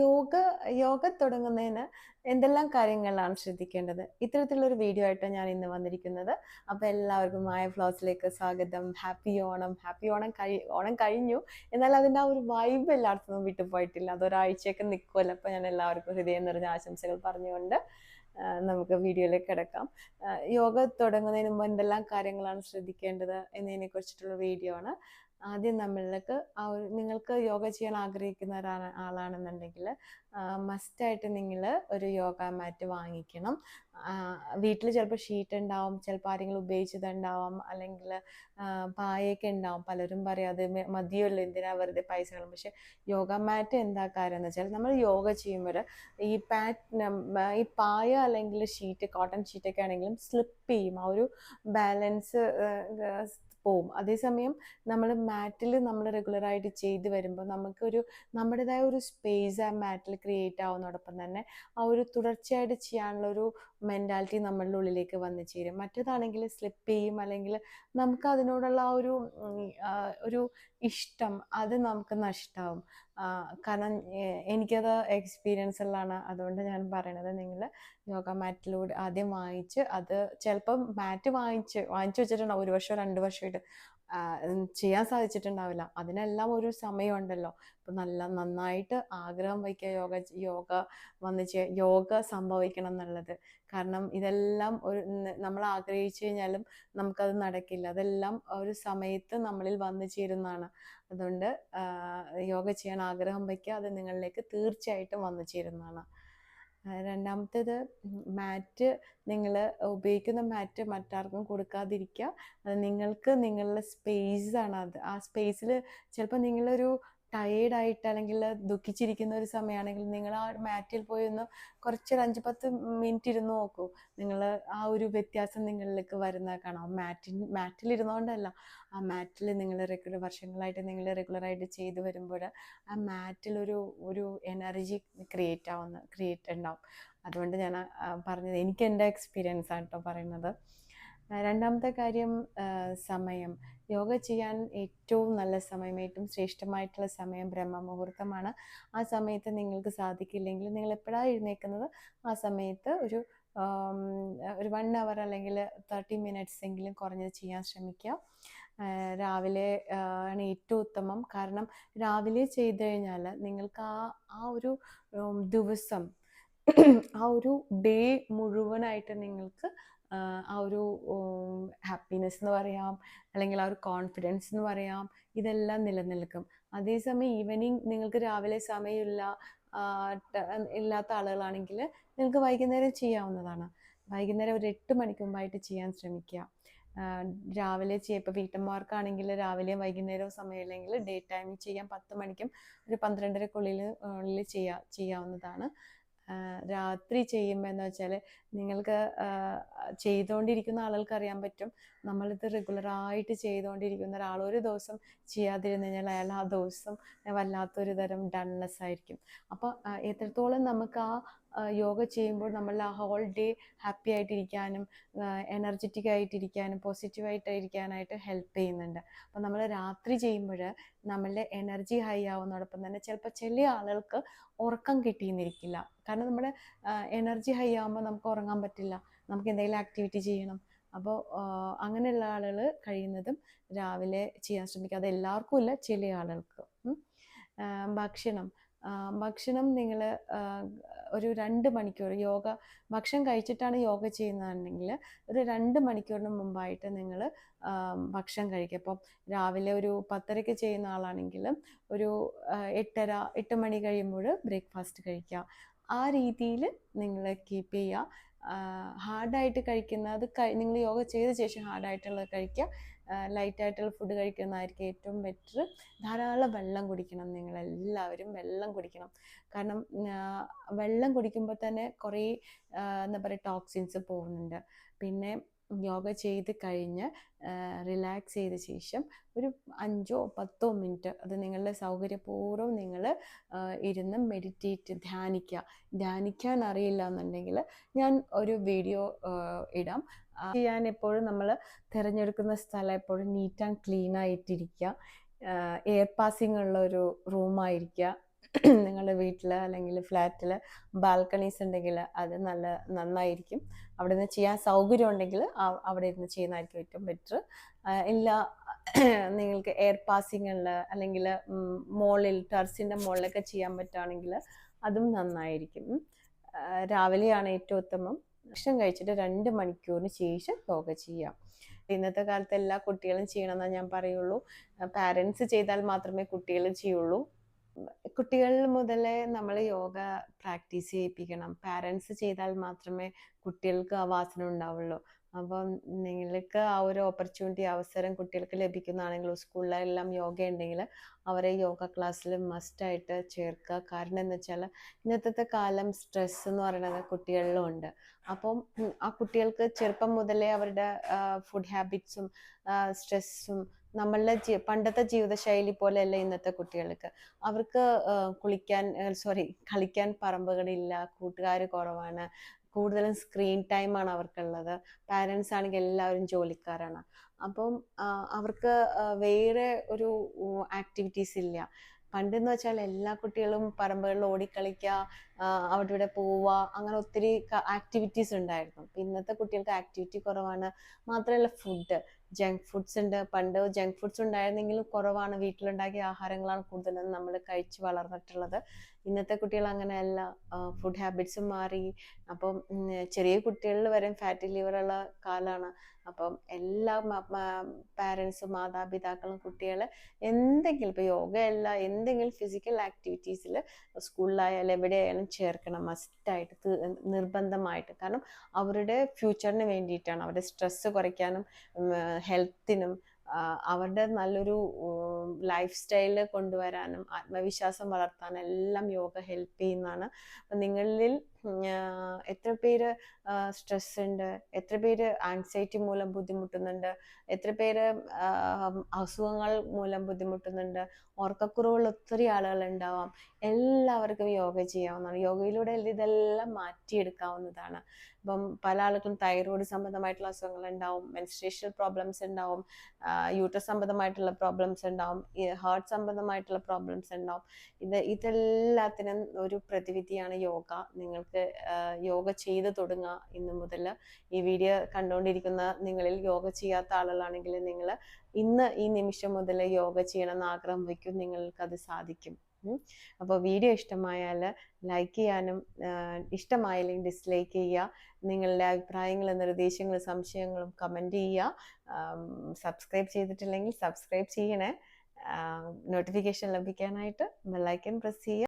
യോഗ യോഗ തുടങ്ങുന്നതിന് എന്തെല്ലാം കാര്യങ്ങളാണ് ശ്രദ്ധിക്കേണ്ടത്? ഇത്തരത്തിലുള്ളൊരു വീഡിയോ ആയിട്ടാണ് ഞാൻ ഇന്ന് വന്നിരിക്കുന്നത്. അപ്പോൾ എല്ലാവർക്കും മായ ഫ്ലോസിലേക്ക് സ്വാഗതം. ഹാപ്പി ഓണം. ഹാപ്പി ഓണം കഴി ഓണം കഴിഞ്ഞു. എന്നാൽ അതിന്റെ ആ ഒരു വൈബ് എല്ലായിടത്തും വിട്ടു പോയിട്ടില്ല. അതൊരാഴ്ചയൊക്കെ നിൽക്കുമല്ലോ അപ്പോൾ ഞാൻ എല്ലാവർക്കും ഹൃദയം നിറഞ്ഞ ആശംസകൾ പറഞ്ഞുകൊണ്ട് നമുക്ക് വീഡിയോയിലേക്ക് കിടക്കാം. യോഗ തുടങ്ങുന്നതിന് മുമ്പ് എന്തെല്ലാം കാര്യങ്ങളാണ് ശ്രദ്ധിക്കേണ്ടത് എന്നതിനെ കുറിച്ചിട്ടുള്ള വീഡിയോ ആണ്. ആദ്യം നമ്മളിലേക്ക് ആ ഒരു നിങ്ങൾക്ക് യോഗ ചെയ്യാൻ ആഗ്രഹിക്കുന്ന ഒരാ ആളാണെന്നുണ്ടെങ്കിൽ മസ്റ്റായിട്ട് നിങ്ങൾ ഒരു യോഗ മാറ്റ് വാങ്ങിക്കണം. വീട്ടിൽ ചിലപ്പോൾ ഷീറ്റ് ഉണ്ടാവും ചിലപ്പോൾ ആരെങ്കിലും ഉപയോഗിച്ചതുണ്ടാവാം അല്ലെങ്കിൽ പായൊക്കെ ഉണ്ടാവും പലരും പറയാം അത് മ- മതിയല്ലോ എന്തിനാ വെറുതെ പൈസ കളയും പക്ഷെ യോഗ മാറ്റ് എന്താ കാര്യം എന്ന് വെച്ചാൽ നമ്മൾ യോഗ ചെയ്യുമ്പോൾ ഈ പാറ്റ് ഈ പായ അല്ലെങ്കിൽ ഷീറ്റ് കോട്ടൺ ഷീറ്റൊക്കെ ആണെങ്കിലും സ്ലിപ്പ് ചെയ്യും. ആ ഒരു ബാലൻസ് പോവും. അതേസമയം നമ്മൾ മാറ്റിൽ നമ്മൾ റെഗുലറായിട്ട് ചെയ്ത് വരുമ്പോൾ നമുക്കൊരു നമ്മുടേതായ ഒരു സ്പേസ് ആ മാറ്റിൽ ക്രിയേറ്റ് ആവുന്നതോടൊപ്പം തന്നെ ആ ഒരു തുടർച്ചയായിട്ട് ചെയ്യാനുള്ള ഒരു മെന്റാലിറ്റി നമ്മളുടെ ഉള്ളിലേക്ക് വന്നു ചേരും. മറ്റേതാണെങ്കിൽ സ്ലിപ്പ് ചെയ്യും. അല്ലെങ്കിൽ നമുക്ക് അതിനോടുള്ള ആ ഒരു ഒരു ഇഷ്ടം അത് നമുക്ക് നഷ്ടമാവും കാരണം എനിക്കത് എക്സ്പീരിയൻസ് ഉള്ളതാണ്. അതുകൊണ്ട് ഞാൻ പറയണത് നിങ്ങൾ യോഗ മാറ്റിലൂടെ ആദ്യം വാങ്ങിച്ച് അത് ചിലപ്പം മാറ്റ് വാങ്ങിച്ച് വാങ്ങിച്ചു വെച്ചിട്ടുണ്ടാവും. ഒരു വർഷമോ രണ്ട് വർഷമായിട്ട് ചെയ്യാൻ സാധിച്ചിട്ടുണ്ടാവില്ല. അതിനെല്ലാം ഒരു സമയമുണ്ടല്ലോ. അപ്പൊ നല്ല നന്നായിട്ട് ആഗ്രഹം വയ്ക്കുക യോഗ യോഗ വന്ന് ചെയ്യ യോഗ സംഭവിക്കണം എന്നുള്ളത്. കാരണം ഇതെല്ലാം ഒരു നമ്മൾ ആഗ്രഹിച്ചു കഴിഞ്ഞാലും നമുക്കത് നടക്കില്ല. അതെല്ലാം ഒരു സമയത്ത് നമ്മളിൽ വന്നു ചേരുന്നതാണ്. അതുകൊണ്ട് യോഗ ചെയ്യാൻ ആഗ്രഹം വയ്ക്കുക അത് നിങ്ങളിലേക്ക് തീർച്ചയായിട്ടും വന്നു ചേരുന്നതാണ്. രണ്ടാമത്തേത് മാറ്റ് നിങ്ങൾ ഉപയോഗിക്കുന്ന മാറ്റ് മറ്റാർക്കും കൊടുക്കാതിരിക്കുക. അത് നിങ്ങൾക്ക് നിങ്ങളുടെ സ്പേസ് ആണ് അത്. ആ സ്പേസിൽ ചിലപ്പോൾ നിങ്ങളൊരു ടയേർഡ് ആയിട്ട് അല്ലെങ്കിൽ ദുഃഖിച്ചിരിക്കുന്ന ഒരു സമയമാണെങ്കിൽ നിങ്ങൾ ആ മാറ്റിൽ പോയി ഒന്ന് കുറച്ചൊരു അഞ്ച് പത്ത് മിനിറ്റ് ഇരുന്ന് നോക്കൂ. നിങ്ങൾ ആ ഒരു വ്യത്യാസം നിങ്ങളിലേക്ക് വരുന്ന കാണാം. മാറ്റിൽ മാറ്റിൽ ഇരുന്നുകൊണ്ടല്ല. ആ മാറ്റിൽ നിങ്ങൾ റെഗുലർ വർഷങ്ങളായിട്ട് നിങ്ങൾ റെഗുലറായിട്ട് ചെയ്തു വരുമ്പോൾ ആ മാറ്റിൽ ഒരു എനർജി ക്രിയേറ്റ് ആവുന്ന ക്രിയേറ്റ് ഉണ്ടാവും. അതുകൊണ്ട് ഞാൻ പറഞ്ഞത് എനിക്ക് എന്റെ എക്സ്പീരിയൻസ് ആണ് കേട്ടോ പറയുന്നത്. രണ്ടാമത്തെ കാര്യം സമയം. യോഗ ചെയ്യാൻ ഏറ്റവും നല്ല സമയം ഏറ്റവും ശ്രേഷ്ഠമായിട്ടുള്ള സമയം ബ്രഹ്മമുഹൂർത്തമാണ്. ആ സമയത്ത് നിങ്ങൾക്ക് സാധിക്കില്ലെങ്കിൽ നിങ്ങൾ എപ്പോഴാണ് എഴുന്നേൽക്കുന്നത്? ആ സമയത്ത് ഒരു ഒരു വൺ അവർ അല്ലെങ്കിൽ തേർട്ടി മിനിറ്റ്സ് എങ്കിലും കുറഞ്ഞത് ചെയ്യാൻ ശ്രമിക്കുക. രാവിലെ ആണ് ഏറ്റവും ഉത്തമം. കാരണം രാവിലെ ചെയ്തു കഴിഞ്ഞാൽ നിങ്ങൾക്ക് ആ ആ ഒരു ദിവസം ആ ഒരു ഡേ മുഴുവനായിട്ട് നിങ്ങൾക്ക് ആ, ഒരു ഹാപ്പിനെസ് എന്ന് പറയാം അല്ലെങ്കിൽ ആ ഒരു കോൺഫിഡൻസ് എന്ന് പറയാം ഇതെല്ലാം നിലനിൽക്കും. അതേസമയം ഈവനിങ് നിങ്ങൾക്ക് രാവിലെ സമയമില്ല ഇല്ലാത്ത ആളുകളാണെങ്കിൽ നിങ്ങൾക്ക് വൈകുന്നേരം ചെയ്യാവുന്നതാണ്. വൈകുന്നേരം ഒരു എട്ട് മണിക്ക് മുമ്പായിട്ട് ചെയ്യാൻ ശ്രമിക്കുക. രാവിലെ ചെയ്യുക ഇപ്പോൾ വീട്ടമ്മമാർക്കാണെങ്കിൽ രാവിലെയും വൈകുന്നേരവും സമയമില്ലെങ്കിൽ ഡേ ടൈമിൽ ചെയ്യാം പത്ത് മണിക്കും ഒരു പന്ത്രണ്ടരക്കുള്ളിൽ ഉള്ളിൽ ചെയ്യാ ചെയ്യാവുന്നതാണ്. രാത്രി ചെയ്യുമ്പോൾ എന്ന് വെച്ചാൽ നിങ്ങൾക്ക് ചെയ്തുകൊണ്ടിരിക്കുന്ന ആളുകൾക്ക് അറിയാൻ പറ്റും. നമ്മളിത് റെഗുലറായിട്ട് ചെയ്തുകൊണ്ടിരിക്കുന്ന ഒരാൾ ഒരു ദിവസം ചെയ്യാതിരുന്നു കഴിഞ്ഞാൽ അയാൾ ആ ദിവസം വല്ലാത്തൊരു തരം ഡൺനെസ് ആയിരിക്കും. അപ്പോൾ എത്രത്തോളം നമുക്ക് ആ, യോഗ ചെയ്യുമ്പോൾ നമ്മൾ ആ ഹോൾ ഡേ ഹാപ്പി ആയിട്ടിരിക്കാനും എനർജറ്റിക് ആയിട്ടിരിക്കാനും പോസിറ്റീവ് ഇരിക്കാനായിട്ട് ഹെൽപ്പ് ചെയ്യുന്നുണ്ട്. അപ്പോൾ നമ്മൾ രാത്രി ചെയ്യുമ്പോൾ നമ്മളുടെ എനർജി ഹൈ ആവുന്നതോടൊപ്പം തന്നെ ചിലപ്പോൾ ചില ആളുകൾക്ക് ഉറക്കം കിട്ടിയെന്നിരിക്കില്ല. കാരണം നമ്മുടെ എനർജി ഹൈ ആകുമ്പോൾ നമുക്ക് ഉറങ്ങാൻ പറ്റില്ല. നമുക്ക് എന്തെങ്കിലും ആക്ടിവിറ്റി ചെയ്യണം. അപ്പോൾ അങ്ങനെയുള്ള ആളുകൾ കഴിയുന്നതും രാവിലെ ചെയ്യാൻ ശ്രമിക്കുക. അത് എല്ലാവർക്കും ഇല്ല ചില ആളുകൾക്ക്. ഭക്ഷണം. ഭക്ഷണം നിങ്ങൾ ഒരു രണ്ട് മണിക്കൂർ യോഗ ഭക്ഷണം കഴിച്ചിട്ടാണ് യോഗ ചെയ്യുന്നതെങ്കിൽ ഒരു രണ്ട് മണിക്കൂറിന് മുമ്പായിട്ട് നിങ്ങൾ ഭക്ഷണം കഴിക്കുക. ഇപ്പം രാവിലെ ഒരു പത്തരയ്ക്ക് ചെയ്യുന്ന ആളാണെങ്കിൽ ഒരു എട്ടര എട്ട് മണി കഴിയുമ്പോൾ ബ്രേക്ക്ഫാസ്റ്റ് കഴിക്കുക. ആ രീതിയിൽ നിങ്ങൾ കീപ്പ് ചെയ്യുക. ഹാർഡായിട്ട് കഴിക്കുന്നത് അത് നിങ്ങൾ യോഗ ചെയ്ത ശേഷം ഹാർഡായിട്ടുള്ളത് കഴിക്കുക. ലൈറ്റായിട്ടുള്ള ഫുഡ് കഴിക്കുന്നതായിരിക്കും ഏറ്റവും ബെറ്റർ ധാരാളം വെള്ളം കുടിക്കണം നിങ്ങൾ എല്ലാവരും വെള്ളം കുടിക്കണം. കാരണം വെള്ളം കുടിക്കുമ്പോൾ തന്നെ കുറേ എന്താ പറയുക ടോക്സിൻസ് പോകുന്നുണ്ട്. പിന്നെ യോഗ ചെയ്ത് കഴിഞ്ഞ് റിലാക്സ് ചെയ്ത ശേഷം ഒരു അഞ്ചോ പത്തോ മിനിറ്റ് അത് നിങ്ങളുടെ സൗകര്യപൂർവം നിങ്ങൾ ഇരുന്ന് മെഡിറ്റേറ്റ് ധ്യാനിക്കുക. ധ്യാനിക്കാൻ അറിയില്ല എന്നുണ്ടെങ്കിൽ ഞാൻ ഒരു വീഡിയോ ഇടാം. ചെയ്യാൻ എപ്പോഴും നമ്മൾ തിരഞ്ഞെടുക്കുന്ന സ്ഥലം എപ്പോഴും നീറ്റ് ആൻഡ് ക്ലീൻ ആയിട്ടിരിക്കുക. എയർ പാസിംഗ് ഉള്ള ഒരു റൂമായിരിക്കുക നിങ്ങളുടെ വീട്ടിൽ അല്ലെങ്കിൽ ഫ്ലാറ്റിൽ ബാൽക്കണീസ് ഉണ്ടെങ്കിൽ അത് നല്ല നന്നായിരിക്കും. അവിടെ നിന്ന് ചെയ്യാൻ സൗകര്യം ഉണ്ടെങ്കിൽ അവിടെ ഇരുന്ന് ചെയ്യുന്നതായിരിക്കും ഏറ്റവും ബെറ്റർ ഇല്ല നിങ്ങൾക്ക് എയർ പാസിംഗ് പാസിങ്ങുള്ള അല്ലെങ്കിൽ മോളിൽ ടെറസിന്റെ മുകളിലൊക്കെ ചെയ്യാൻ പറ്റുകയാണെങ്കിൽ അതും നന്നായിരിക്കും. രാവിലെയാണ് ഏറ്റവും ഉത്തമം. ഭക്ഷണം കഴിച്ചിട്ട് രണ്ട് മണിക്കൂറിന് ശേഷം യോഗ ചെയ്യാം. ഇന്നത്തെ കാലത്ത് എല്ലാ കുട്ടികളും ചെയ്യണമെന്നാണ് ഞാൻ പറയുള്ളൂ. പാരൻസ് ചെയ്താൽ മാത്രമേ കുട്ടികൾ ചെയ്യുള്ളൂ. കുട്ടികളിൽ മുതലേ നമ്മൾ യോഗ പ്രാക്ടീസ് ചെയ്യിപ്പിക്കണം. പാരൻസ് ചെയ്താൽ മാത്രമേ കുട്ടികൾക്ക് ആ വാസന ഉണ്ടാവുള്ളൂ. അപ്പം നിങ്ങൾക്ക് ആ ഒരു ഓപ്പർച്യൂണിറ്റി അവസരം കുട്ടികൾക്ക് ലഭിക്കുന്നതാണെങ്കിൽ സ്കൂളിലെല്ലാം യോഗ ഉണ്ടെങ്കിൽ അവരെ യോഗ ക്ലാസ്സിൽ മസ്റ്റായിട്ട് ചേർക്കുക. കാരണം എന്ന് വെച്ചാൽ ഇന്നത്തെ കാലം സ്ട്രെസ് എന്ന് പറയുന്നത് കുട്ടികളിലും ഉണ്ട്. അപ്പം ആ കുട്ടികൾക്ക് ചെറുപ്പം മുതലേ അവരുടെ ഫുഡ് ഹാബിറ്റ്സും സ്ട്രെസ്സും നമ്മളുടെ ജീ പണ്ടത്തെ ജീവിതശൈലി പോലെയല്ല ഇന്നത്തെ കുട്ടികൾക്ക്. അവർക്ക് കുളിക്കാൻ സോറി കളിക്കാൻ പറമ്പുകളില്ല കൂട്ടുകാർ കുറവാണ് കൂടുതലും സ്ക്രീൻ ടൈമാണ് അവർക്കുള്ളത്. പാരൻസ് ആണെങ്കിൽ എല്ലാവരും ജോലിക്കാരാണ്. അപ്പം അവർക്ക് വേറെ ഒരു ആക്ടിവിറ്റീസ് ഇല്ല. പണ്ടെന്ന് വെച്ചാൽ എല്ലാ കുട്ടികളും പറമ്പുകളിൽ ഓടിക്കളിക്കുക അവിടെ ഇവിടെ പോവുക അങ്ങനെ ഒത്തിരി ആക്ടിവിറ്റീസ് ഉണ്ടായിരുന്നു. ഇന്നത്തെ കുട്ടികൾക്ക് ആക്ടിവിറ്റി കുറവാണ്. മാത്രമല്ല ഫുഡ് ജങ്ക് ഫുഡ്സ് ഉണ്ട്. പണ്ട് ജങ്ക് ഫുഡ്സ് ഉണ്ടായിരുന്നെങ്കിലും കുറവാണ്. വീട്ടിലുണ്ടാക്കിയ ആഹാരങ്ങളാണ് കൂടുതലും നമ്മൾ കഴിച്ച് വളർന്നിട്ടുള്ളത്. ഇന്നത്തെ കുട്ടികൾ അങ്ങനെയല്ല. ഫുഡ് ഹാബിറ്റ്സും മാറി. അപ്പം ചെറിയ കുട്ടികളിൽ വരെ ഫാറ്റി ലിവറുള്ള കാലമാണ് അപ്പം എല്ലാ പാരൻസും മാതാപിതാക്കളും കുട്ടികളെ എന്തെങ്കിലും ഇപ്പോൾ യോഗയല്ല എന്തെങ്കിലും ഫിസിക്കൽ ആക്ടിവിറ്റീസിൽ സ്കൂളിലായാലും എവിടെയായാലും ചേർക്കണം മസ്റ്റായിട്ട് നിർബന്ധമായിട്ട്. കാരണം അവരുടെ ഫ്യൂച്ചറിന് വേണ്ടിയിട്ടാണ്. അവരുടെ സ്ട്രെസ്സ് കുറയ്ക്കാനും ഹെൽത്തിനും അവരുടെ നല്ലൊരു ലൈഫ് സ്റ്റൈൽ കൊണ്ടുവരാനും ആത്മവിശ്വാസം വളർത്താനും എല്ലാം യോഗ ഹെൽപ്പ് ചെയ്യുന്നതാണ്. നിങ്ങളിൽ എത്ര പേര് സ്ട്രെസ് ഉണ്ട് എത്ര പേര് ആൻസൈറ്റി മൂലം ബുദ്ധിമുട്ടുന്നുണ്ട് എത്ര പേര് അസുഖങ്ങൾ മൂലം ബുദ്ധിമുട്ടുന്നുണ്ട് ഉറക്കക്കുറവുള്ള ഒത്തിരി ആളുകൾ ഉണ്ടാവാം എല്ലാവർക്കും യോഗ ചെയ്യാവുന്നതാണ്. യോഗയിലൂടെ ഇതെല്ലാം മാറ്റിയെടുക്കാവുന്നതാണ്. ഇപ്പം പല ആളുകളും തൈറോയ്ഡ് സംബന്ധമായിട്ടുള്ള അസുഖങ്ങൾ ഉണ്ടാവും മെൻസ്ട്രേഷൻ പ്രോബ്ലംസ് ഉണ്ടാവും യൂട്രസ് സംബന്ധമായിട്ടുള്ള പ്രോബ്ലംസ് ഉണ്ടാവും ഹാർട്ട് സംബന്ധമായിട്ടുള്ള പ്രോബ്ലംസ് ഉണ്ടാവും. ഇത് ഇതെല്ലാത്തിനും ഒരു പ്രതിവിധിയാണ് യോഗ. നിങ്ങൾക്ക് യോഗ ചെയ്ത് തുടങ്ങുക ഇന്ന് മുതൽ ഈ വീഡിയോ കണ്ടുകൊണ്ടിരിക്കുന്ന നിങ്ങളിൽ യോഗ ചെയ്യാത്ത ആളുകളാണെങ്കിൽ നിങ്ങൾ ഇന്ന് ഈ നിമിഷം മുതൽ യോഗ ചെയ്യണമെന്ന് ആഗ്രഹം വയ്ക്കും നിങ്ങൾക്ക് അത് സാധിക്കും അപ്പോൾ വീഡിയോ ഇഷ്ടമായാൽ ലൈക്ക് ചെയ്യാനും ഇഷ്ടമായില്ലെങ്കിൽ ഡിസ്ലൈക്ക് ചെയ്യുക നിങ്ങളുടെ അഭിപ്രായങ്ങളും നിർദ്ദേശങ്ങളും സംശയങ്ങളും കമന്റ് ചെയ്യുക സബ്സ്ക്രൈബ് ചെയ്തിട്ടില്ലെങ്കിൽ സബ്സ്ക്രൈബ് ചെയ്യണേ. നോട്ടിഫിക്കേഷൻ ലഭിക്കാനായിട്ട് ബെല്ലൈക്കൻ പ്രസ് ചെയ്യുക